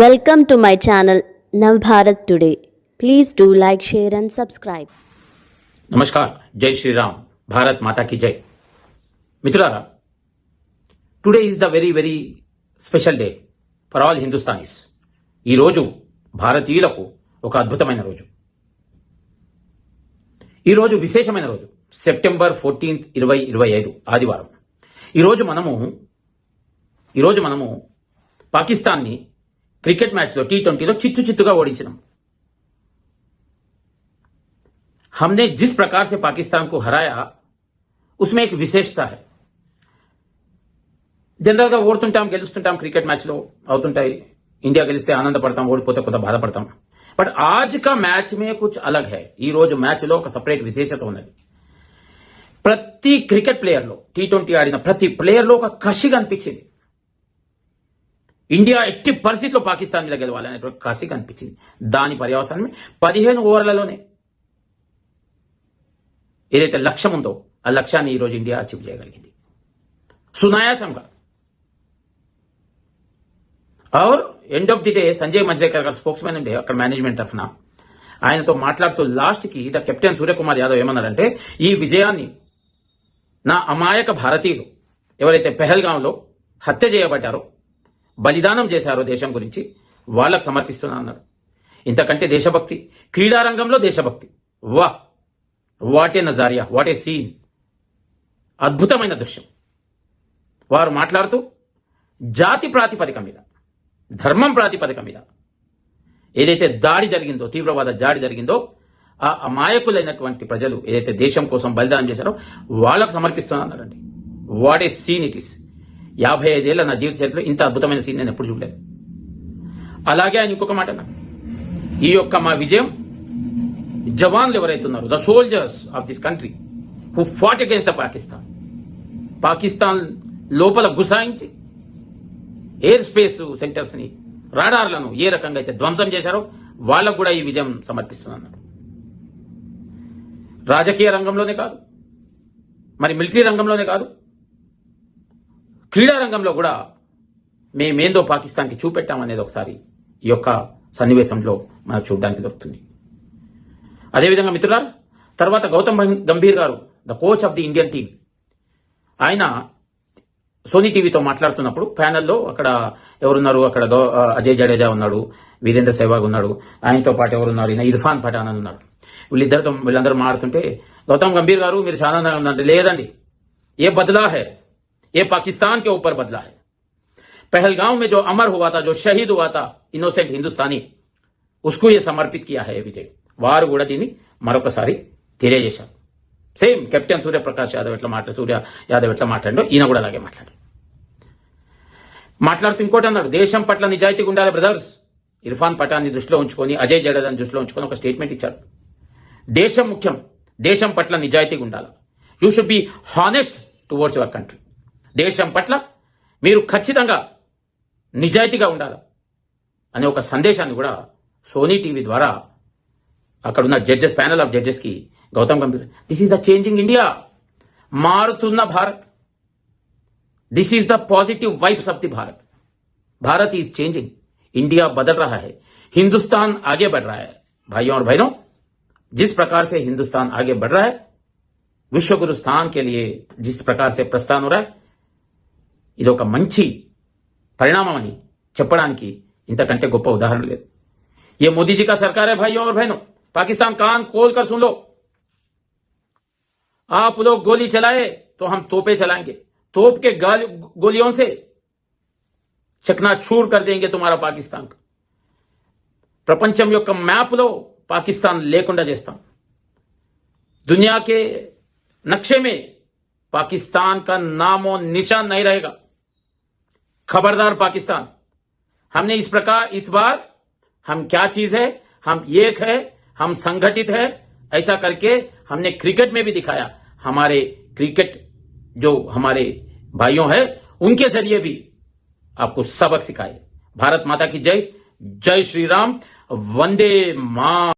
Welcome to my channel Navbharat today please do like share and subscribe namaskar జై శ్రీరామ్ భారత్ మాతా కి జై మిత్రులారా today is the very very special day for all Hindustanis ఈ రోజు భారతీయులకు ఒక అద్భుతమైన రోజు. ఈరోజు విశేషమైన రోజు. సెప్టెంబర్ ఫోర్టీన్త్ ఇరవై ఇరవై ఐదు ఆదివారం. ఈరోజు మనము ఈరోజు మనము పాకిస్తాన్ని క్రికెట్ మ్యాచ్లో టీ ట్వంటీలో చిత్తు చిత్తుగా ఓడించినాం हमने जिस प्रकार से पाकिस्तान को हराया उसमें एक విశేషత है జనరల్గా ఓడుతుంటాం గెలుస్తుంటాం క్రికెట్ మ్యాచ్లో అవుతుంటాయి ఇండియా గెలిస్తే ఆనందపడతాం ఓడిపోతే కొంత బాధపడతాం బట్ ఆజ్ కా మ్యాచ్ మే కుచ్ అలగ్ హై ఈ రోజు మ్యాచ్ లో ఒక సపరేట్ విశేషత ఉన్నది ప్రతి క్రికెట్ ప్లేయర్ లో టీ ట్వంటీ ఆడిన ప్రతి ప్లేయర్ లో ఒక కసి కనిపించింది ఇండియా ఎట్టి పరిస్థితిలో పాకిస్తాన్ మీద గెలవాలనేటువంటి కసి కనిపించింది. దాని పర్యవసానమే పదిహేను ఓవర్లలోనే ఏదైతే లక్ష్యం ఉందో ఆ లక్ష్యాన్ని ఈరోజు ఇండియా అచీవ్ చేయగలిగింది. సునాయాసంగా. At end of the day Sanjay Manjrekar గారు స్పోక్స్ మ్యాన్ ఉండే అక్కడ మేనేజ్మెంట్ తరఫున ఆయనతో మాట్లాడుతూ లాస్ట్కి ద కెప్టెన్ సూర్యకుమార్ యాదవ్ ఏమన్నారంటే ఈ విజయాన్ని నా అమాయక భారతీయులు ఎవరైతే పెహల్గాంలో హత్య చేయబడ్డారో బలిదానం చేశారో దేశం గురించి వాళ్ళకు సమర్పిస్తున్నా అన్నారు. ఇంతకంటే దేశభక్తి క్రీడారంగంలో దేశభక్తి. వా! వాట్ ఏ నజారియా వాట్ ఏ సీన్. అద్భుతమైన దృశ్యం. వారు మాట్లాడుతూ జాతి ప్రాతిపదిక మీద ధర్మం ప్రాతిపదిక మీద ఏదైతే దాడి జరిగిందో తీవ్రవాద దాడి జరిగిందో ఆ అమాయకులైనటువంటి ప్రజలు ఏదైతే దేశం కోసం బలిదానం చేశారో వాళ్ళకు సమర్పిస్తున్నానండి what a scene it is. యాభై ఐదేళ్ళ నా జీవిత చరిత్రలో ఇంత అద్భుతమైన సీన్ నేను ఎప్పుడు చూడలేదు. అలాగే ఆయన ఇంకొక మాట ఈ యొక్క మా విజయం జవాన్లు ఎవరైతే ఉన్నారో the soldiers of this country who fought against the Pakistan Pakistan లోపల గుసాయించి ఎయిర్ స్పేస్ సెంటర్స్ని రాడార్లను ఏ రకంగా అయితే ధ్వంసం చేశారో వాళ్ళకు కూడా ఈ విజయం సమర్పిస్తున్నాను రాజకీయ రంగంలోనే కాదు. మరి మిలిటరీ రంగంలోనే కాదు. క్రీడారంగంలో కూడా మేమేందో పాకిస్తాన్కి చూపెట్టామనేది ఒకసారి ఈ యొక్క సన్నివేశంలో మనకు చూడడానికి దొరుకుతుంది. అదేవిధంగా మిత్రులారు తర్వాత గౌతమ్ గంభీర్ గారు the coach of the Indian team ఆయన సోనీ టీవీతో మాట్లాడుతున్నప్పుడు ప్యానెల్లో అక్కడ ఎవరున్నారు అక్కడ గౌ- అజయ్ జడేజా ఉన్నాడు వీరేంద్ర సెహ్వాగ్ ఉన్నాడు ఆయనతో పాటు ఎవరున్నారు ఈయన ఇర్ఫాన్ పఠాన్ అని ఉన్నాడు. వీళ్ళిద్దరితో వీళ్ళందరూ మాడుతుంటే గౌతమ్ గంభీర్ గారు మీరు చాలా ఆనందంగా లేదండి ఏ బదలా ఏ పాకిస్తాన్ के ऊपर बदला है पहलगांव में जो अमर हुआ था जो शहीद हुआ था इनोसेंट हिंदुस्तानी उसको ये సమర్పిత్ కియా హై విజయ్ వారు కూడా దీన్ని మరొకసారి తెలియజేశారు సేమ్ కెప్టెన్ సూర్యప్రకాష్ యాదవ్ ఎట్లా మాట్లాడు సూర్య యాదవ్ ఎట్లా మాట్లాడో ఈయన కూడా అలాగే మాట్లాడారు మాట్లాడుతూ ఇంకోటి అన్నాడు దేశం పట్ల నిజాయితీగా ఉండాలి బ్రదర్స్ ఇర్ఫాన్ పఠాన్ని దృష్టిలో ఉంచుకొని అజయ్ జడేజాని దృష్టిలో ఉంచుకొని ఒక స్టేట్మెంట్ ఇచ్చారు దేశం ముఖ్యం దేశం పట్ల నిజాయితీగా ఉండాలి you should be honest towards your country దేశం పట్ల మీరు ఖచ్చితంగా నిజాయితీగా ఉండాలి అనే ఒక సందేశాన్ని కూడా సోనీ టీవీ ద్వారా అక్కడున్న జడ్జెస్ ప్యానల్ ఆఫ్ జడ్జెస్ కి Gautam Gambhir this is the changing India మారుతున్న Bharat this is the positive vibes of the Bharat Bharat is changing India बदल रहा है हिंदुस्तान आगे बढ़ रहा है भाइयों और बहनों जिस प्रकार से हिंदुस्तान आगे बढ़ रहा है विश्व गुरु स्थान के लिए जिस प्रकार से प्रस्थान हो रहा है ఇది ఒక మంచి పరిణామం అని చెప్పడానికి ఇంతకంటే గొప్ప ఉదాహరణ లేదు ये मोदी जी का सरकार है भाइयों और बहनों पाकिस्तान कान खोल कर सुन लो आप लोग गोली चलाए तो हम तोपे चलाएंगे तोप के गाल गोलियों से చకనాచూర్ कर देंगे तुम्हारा పాకిస్తాన్ ప్రపంచం యొక్క మ్యాప్లో పాకిస్తాన్ లేకుండా చేస్తాం दुनिया के नक्शे में पाकिस्तान का नाम और निशान नहीं रहेगा खबरदार पाकिस्तान। हमने इस प्रकार, इस बार हम क्या चीज़ है? हम एक है, हम संगठित है, ऐसा करके हमने क्रिकेट में भी दिखाया। हमारे क्रिकेट जो हमारे भाइयों हैं, उनके ज़रिए भी आपको सबक सिखाए। भारत माता की जय। जय श्री राम। वंदे माँ